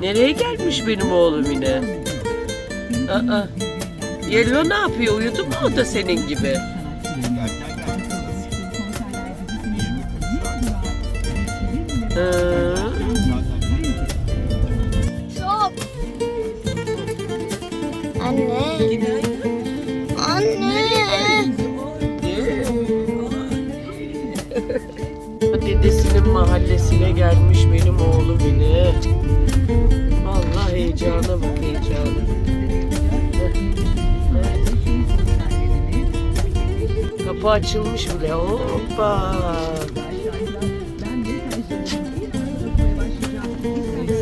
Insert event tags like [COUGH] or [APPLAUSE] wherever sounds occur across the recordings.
Nereye gelmiş benim oğlum yine? Aa, Yellow ne yapıyor? Uyudu mu o da senin gibi? Ee, Çok. Anne. Anne. Dedesinin mahallesine gelmiş benim oğlum yine. Kapı açılmış bile. Hoppa.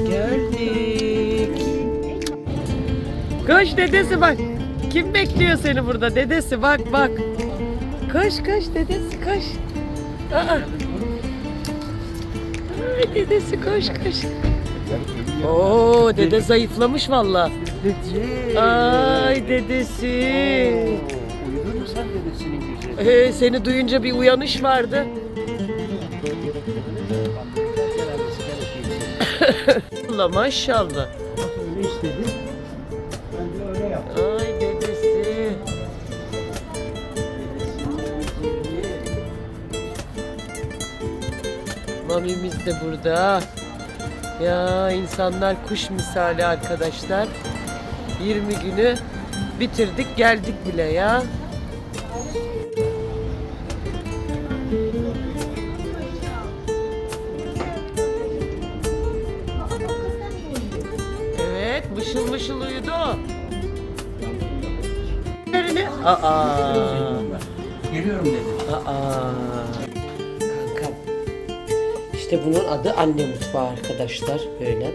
Geldik. Koş dedesi bak. Kim bekliyor seni burada? Dedesi bak bak. Koş koş dedesi koş. Aa. Ay dedesi koş koş. Oo dede zayıflamış valla. Ay dedesi. Uyudun mu sen dedesinin güzeli? Ee, seni duyunca bir uyanış vardı. [LAUGHS] Allah maşallah. Öyle istedi. Ben de öyle yaptım. Ay dedesi. Mamimiz de burada. Ya insanlar kuş misali arkadaşlar. 20 günü bitirdik geldik bile ya. Evet, mışıl mışıl uyudu. Nerede? Aa. Geliyorum dedi. Aa. Kankam. İşte bunun adı anne mutfağı arkadaşlar. Böyle.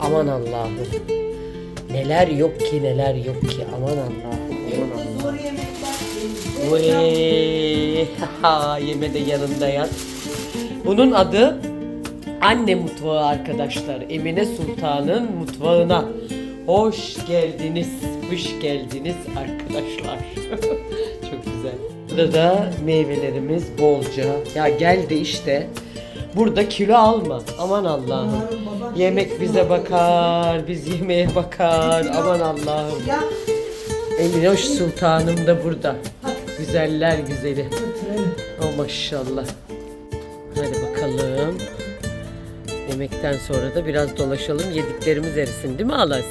Aman Allah'ım. Neler yok ki neler yok ki. Aman Allah'ım. Aman Allah'ım. Vay, ha, [LAUGHS] yeme de yanında yat. Bunun adı Anne Mutfağı arkadaşlar. Emine Sultan'ın mutfağına. Hoş geldiniz, hoş geldiniz arkadaşlar. [LAUGHS] Çok güzel. Burada da meyvelerimiz bolca. Ya geldi işte. Burada kilo alma. Aman Allah'ım. Yemek bize bakar, biz yemeğe bakar. Aman Allah'ım. Emine Hoş Sultanım da burada. Güzeller güzeli. O maşallah. Hadi bakalım. Yemekten sonra da biraz dolaşalım. Yediklerimiz erisin değil mi Alas?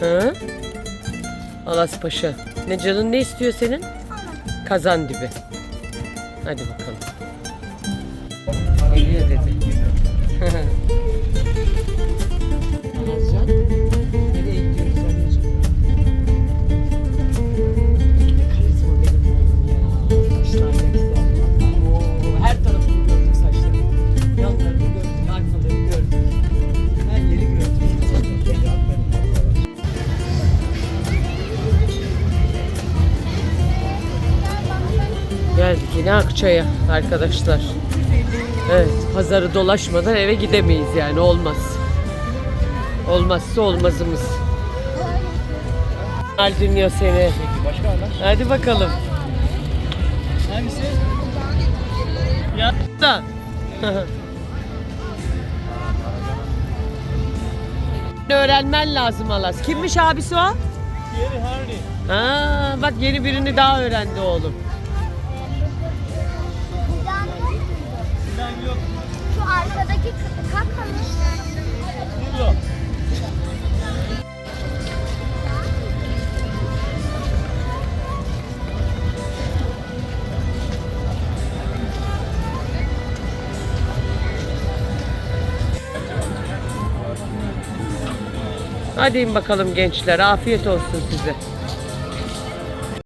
Hı? Alas Paşa. Ne canın ne istiyor senin? Kazan dibi. Hadi bakalım. Geliyor dedi. Geldik yine Akçay'a arkadaşlar. Evet, pazarı dolaşmadan eve gidemeyiz yani olmaz. Olmazsa olmazımız. Al dünya seni. Başka? Hadi bakalım. Hangisi? Ya da. [LAUGHS] Öğrenmen lazım Alas. Kimmiş abisi o? Yeri Hardy. Ha, bak yeni birini daha öğrendi oğlum. Hadi bakalım gençler. Afiyet olsun size.